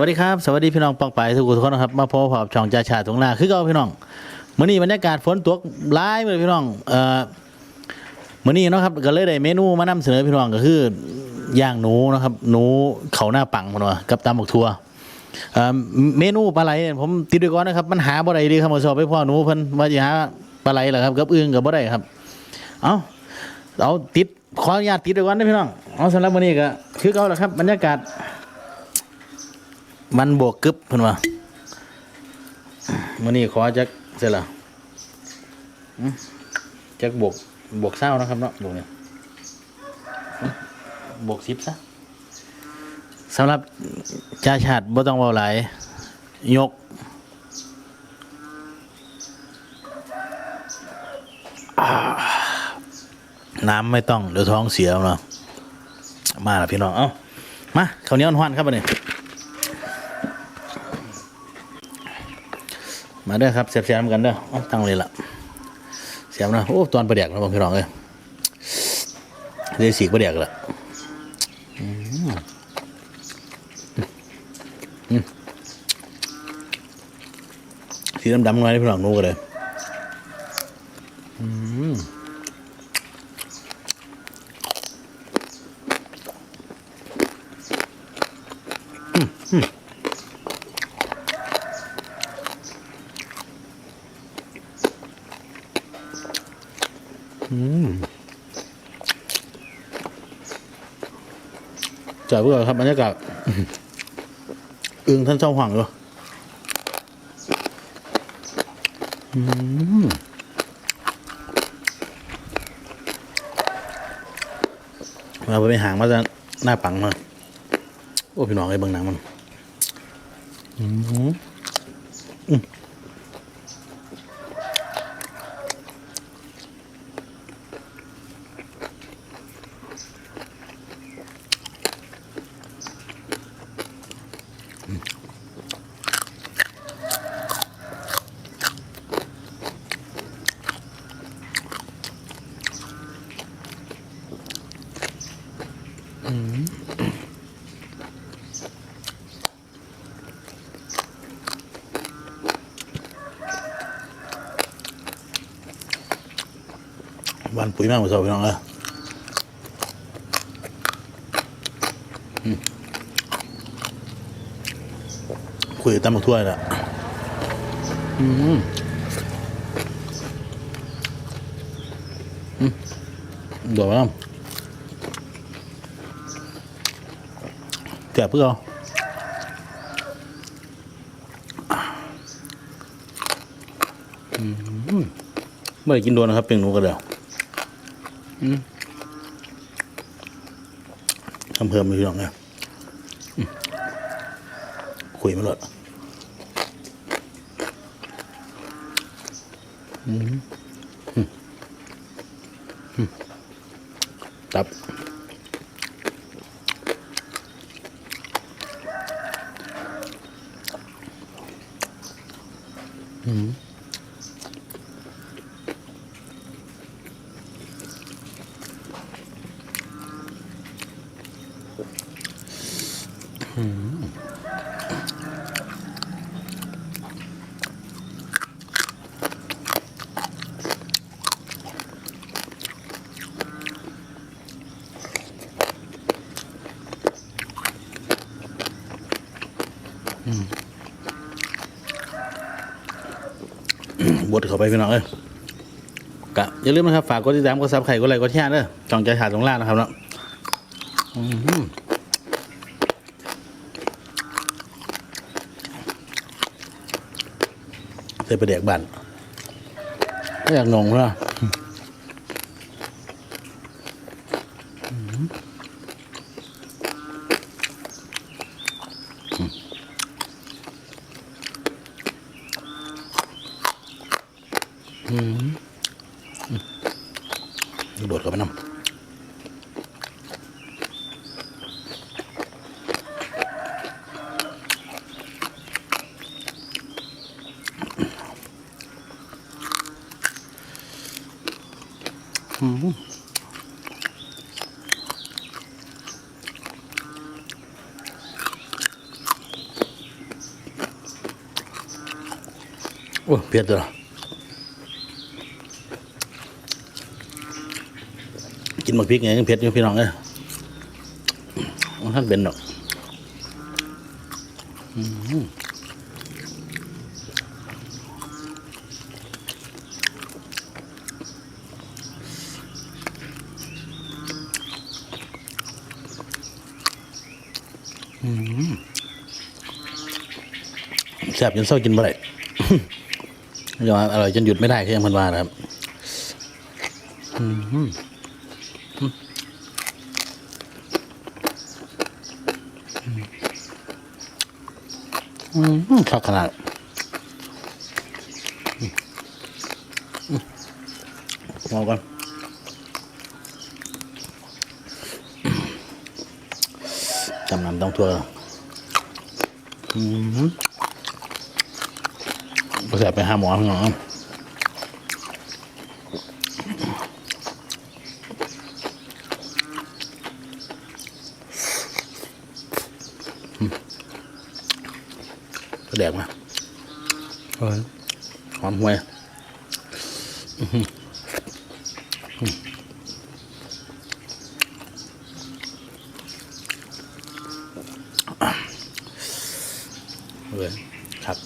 วัสดีครับ สวัสดีพี่น้องปองไปายทุกคนนะครับ มาพบกับช่องจ่าชาตรงหน้าคือเก่าพี่น้องมื้อนี้บรรยากาศฝนตกหลายเลยพี่น้องเอ่อมื้อนี้เนาะครับก็เลยได้เมนูมานำเสนอพี่น้องก็คือย่างหนูนะครับ หนูเขาหน้าปังพุ่นว่ากับตำบักทั่วเอ่อเมนูปลาไหลเนี่ยผมติดไว้ก่อนนะครับมันหาบ่ได้ดีครับมาสอบไปพ่อหนูเพิ่นว่าสิหาปลาไหลเหรอครับกับอึ่งก็บ่ได้ครับ เอาเอาติดขออนุญาตติดไว้ก่อนนะพี่น้องเอาสำหรับมื้อนี้ก็คือเก่าแหละครับบรรยากาศ มันบวกกึบเพิ่นว่ามื้อนี้ขอจักเสร็จละอืมจักบวกบวกเศร้านะครับเนาะบวกเนี่ยบวกสิบซะสำหรับจ่าชาติบ่ต้องเว้าหลาย ยกน้ำไม่ต้องเดี๋ยวท้องเสียเนาะมาละพี่น้อง เอ้า มาข้าวเหนียวห้อนครับบัดนี้ มาเด้อครับเสียบเสียบกันเด้อตั้งเลยล่ะ เสียบนะโอ้ตอนประเดียกนะบางพี่น้องเอ้ยเดี๋ยวสีประเดียกละสีดำๆหน่อยพี่น้องนู้กันเลยอืม เพื่อครับบรรยากาศอึงท่านเจ้าหวังเหรอเราไปหางมาจะหน้าปังมา โอ้ พี่น้องไอ้เบางหนังมัน อืม ปุ๋ยมากกว่าเสาพี่น้องเออคุยกับตำบักถ้วยละอืมอืมเดี๋ยวนะแกะเพื่อเอาอืมไม่ได้กินโดนนะครับเป็นหนูกระเดียว ทำเพิ่มไปพี่น้องนี่ยอืมคุยมาเลยอืมอืมอืมตับอืม ดเข้าไปพี่น้องเอ้ยกะอย่าลืมนะครับฝากกดติดตามกดซับไข่กดไลค์กดแชร์เด้อจองใจขาดตรงล่างนะครับเนาะเส้นปลาแดกบ้านไม่อยากงงเลยโโอ้เผ็ดเลยกินมักพริกไงเผ็ดอยู่พี่น้องเอ้ยท่านเป็นดอก อืม แซ่บจนเศร้ากินบ่ได้ยอมอร่อยจนหยุดไม่ได้คือยังพันวานะครับอืมอืมชอบขนาดมองก่อนจำนำต้องทั่วอืม แสบไปหาหมอข้างนอกก็แดกมาหอมห่วยอื้อหืออืมเลยครับ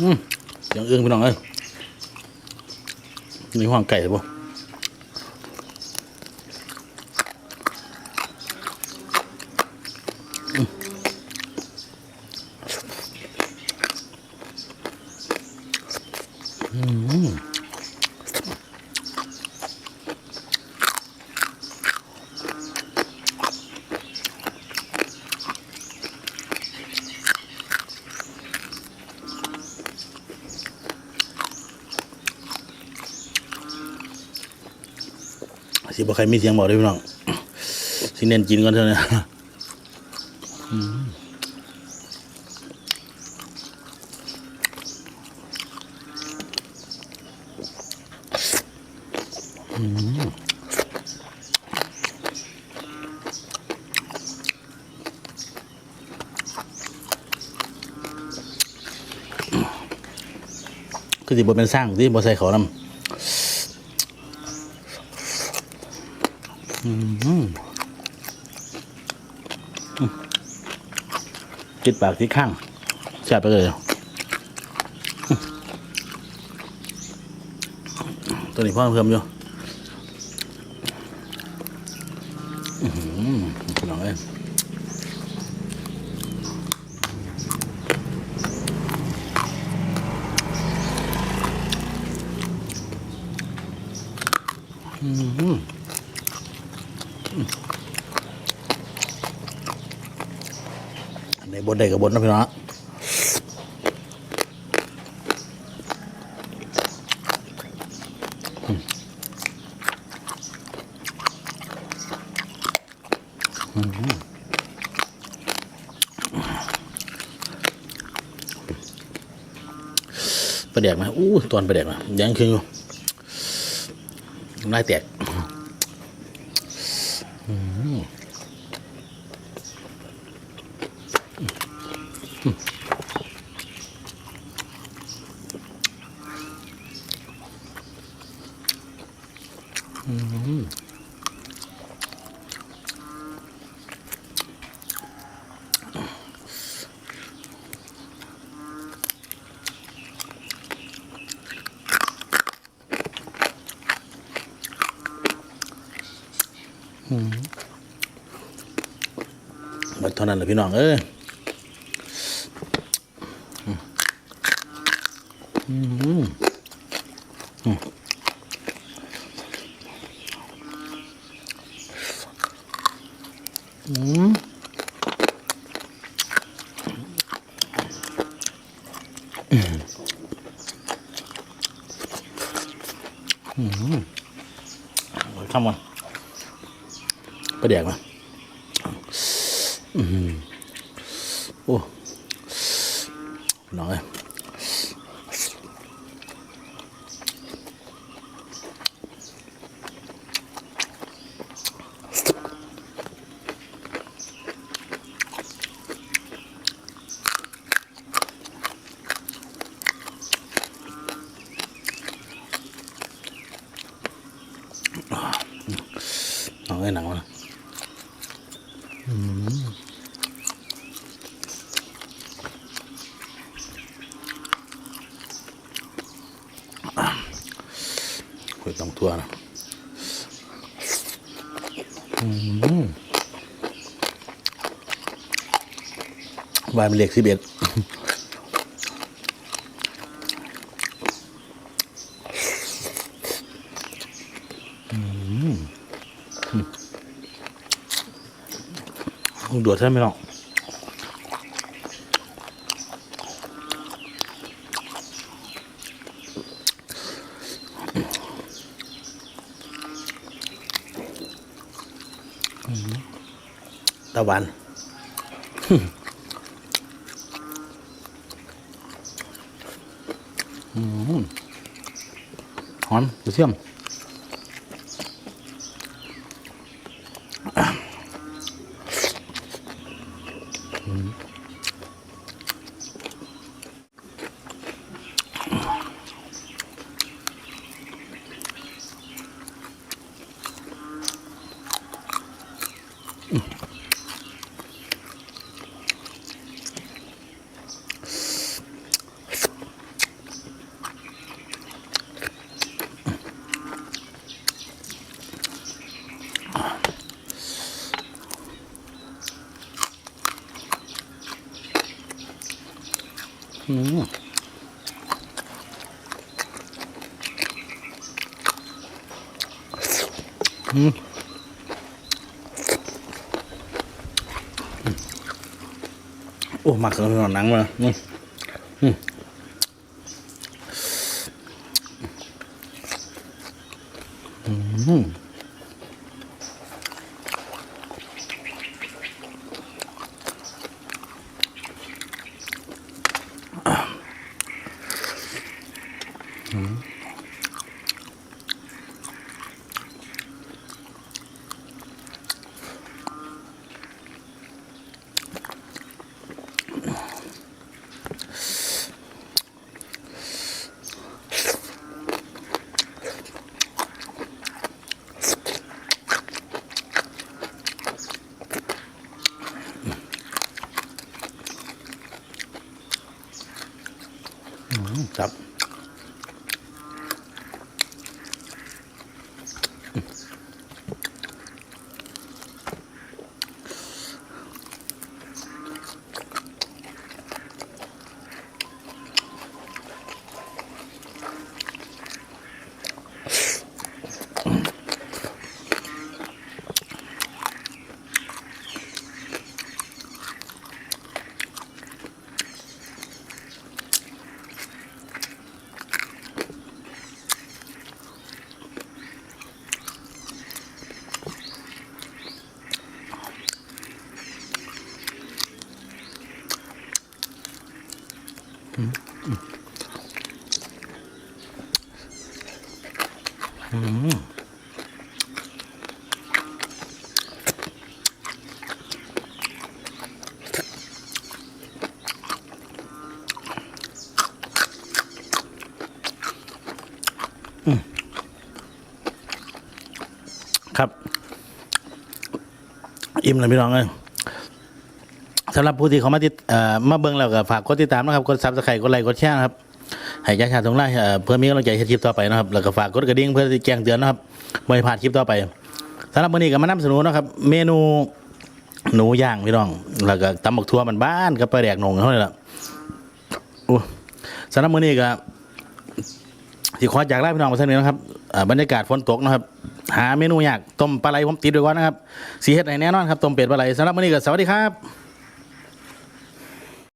อืม อื่นพี่น้องเอ้ยนี่ห้องไก่หรือเปล่าอืมอืมสิ บ่ใครมีเสียงบอกเลยพี่น้องสิเน้นกินก่อนเถอะนะคือสิบ่เป็นสร้างที่บ่ใส่เขานำ กิดปากที่ข้างแซ่บไปเลย ตัวนี้พ่อเพิ่มอยู่อื้อหือลองเลยอื้อหือ อันไหนบนใดกับบนนะพี่น้องประเด็กนะอู้ตอนประเด็กนะยังคืออยู่น้ำลายแตกอืมอืม หมดเท่านั้นเลยพี่น้องเอ้ยอืมอืมอืม อืมทำก่อน ไปแดกมาอืมโอ้น้อยน้อยหนังมัน คุยต้องทั่วนะวายมันเล็กสิบเอ็ด ด่วนใช่ไหมน้องตะวันหอมกระเทียม หมักกับหนังมาอืมอืมอืมครับ ครับ อิ่มเลยพี่น้องเลย สำหรับผู้ที่เขามาติดเอ่อมาเบิ่งแล้วก็ฝากกดติดตามนะครับ กดซับสไครต์กดไลค์ กดแชร์นะครับ ให้ยาชาตรงไล่เอ่อเพื่อมีกำลังใจให้คลิปต่อไปนะครับ แล้วก็ฝากกดกระดิ่งเพื่อแจ้งเตือนนะครับไม่ให้พลาดคลิปต่อไปสำหรับวันนี้ก็มานำเสนอนะครับ เมนูหนูย่างพี่น้อง แล้วก็ตำบักทั่วมันบ้านกับปลาแดกหนงเท่านั้นแหละสำหรับมื้อนี้ก็ที่ขอจากลาพี่น้องมาเสนอนะครับบรรยากาศฝนตกนะครับ หาเมนูอยากต้มปลาไหลผมติดไว้ก่อนนะครับสีเฮ็ดให้แน่นอนครับต้มเป็ดปลาไหลสำหรับมื้อนี้ก็สวัสดีครับ